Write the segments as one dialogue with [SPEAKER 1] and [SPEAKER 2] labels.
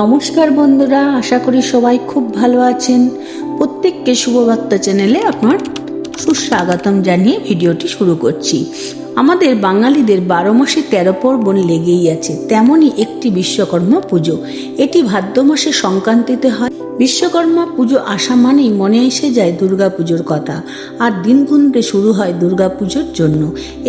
[SPEAKER 1] নমস্কার বন্ধুরা, আশা করি সবাই খুব ভালো আছেন। প্রত্যেককে শুভবার্তা চ্যানেলে আপনার সুস্বাগতম জানিয়ে ভিডিওটি শুরু করছি। আমাদের বাঙালিদের বারো মাসে তেরো পর্বণ লেগেই আছে, তেমনই একটি বিশ্বকর্মা পুজো। এটি ভাদ্র মাসে সংক্রান্তিতে হয়। বিশ্বকর্মা পুজো আসা মানেই মনে এসে যায় দুর্গা পুজোর কথা, আর দিন গুনতে শুরু হয় দুর্গা পুজোর জন্য।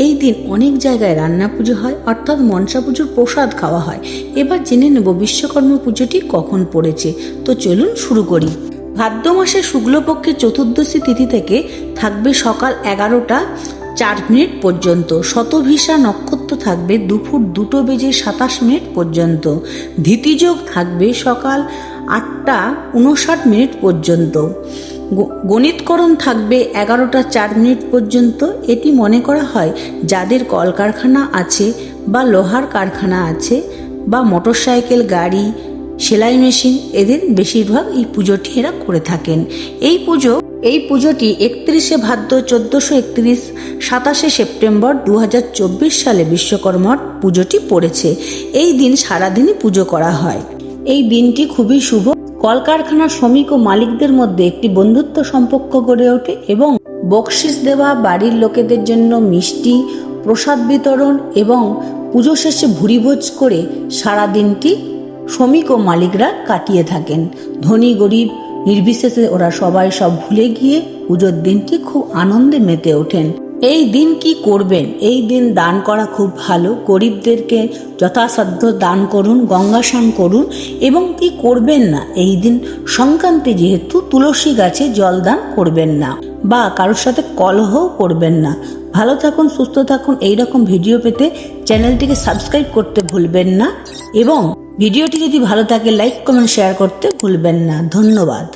[SPEAKER 1] এই দিন অনেক জায়গায় রান্না পুজো হয়, অর্থাৎ মনসা পুজোর প্রসাদ খাওয়া হয়। এবার জেনে নেব বিশ্বকর্মা পুজোটি কখন পড়েছে। তো চলুন শুরু করি। ভাদ্র মাসের শুক্লপক্ষের চতুর্দশী তিথি থেকে থাকবে সকাল এগারোটা চার মিনিট পর্যন্ত। শতভিসা নক্ষত্র থাকবে দুপুর দুটো বেজে সাতাশ মিনিট পর্যন্ত। ধীতিযোগ থাকবে সকাল আটটা উনষাট মিনিট পর্যন্ত। গণিতকরণ থাকবে এগারোটা চার মিনিট পর্যন্ত। এটি মনে করা হয় যাদের কলকারখানা আছে বা লোহার কারখানা আছে বা মোটরসাইকেল, গাড়ি, সেলাই মেশিন, এদের বেশিরভাগ এই পুজোটি এরা করে থাকেন। এই পুজো এই পুজোটি একত্রিশে ভাদ্র চোদ্দোশো একত্রিশ, সাতাশে সেপ্টেম্বর দু হাজার চব্বিশ সালে বিশ্বকর্মার পুজোটি পড়েছে। এই দিন সারাদিনই পুজো করা হয়। এই দিনটি খুবই শুভ। কলকারখানার শ্রমিক ও মালিকদের মধ্যে একটি বন্ধুত্ব সম্পর্ক গড়ে ওঠে এবং বকশিস দেওয়া বাড়ির লোকেদের জন্য মিষ্টি, প্রসাদ বিতরণ এবং পুজো শেষে ভুরিভোজ করে সারা দিনটি শ্রমিক ও মালিকরা কাটিয়ে থাকেন। ধনী, গরিব নির্বিশেষে ওরা সবাই সব ভুলে গিয়ে পুজোর দিনটি খুব আনন্দে মেতে ওঠেন। এই দিন কি করবেন? এই দিন দান করা খুব ভালো। গরিবদেরকে যথাসাধ্য দান করুন গঙ্গা স্নান করুন এবং কি করবেন না? এই দিন সংক্রান্তি যেহেতু তুলসী গাছে জল দান করবেন না বা কারোর সাথে কলহ করবেন না। ভালো থাকুন, সুস্থ থাকুন। এই রকম ভিডিও পেতে চ্যানেলটিকে সাবস্ক্রাইব করতে ভুলবেন না। এবং ভিডিওটি যদি ভালো থাকে লাইক কমেন্ট শেয়ার করতে ভুলবেন না। ধন্যবাদ।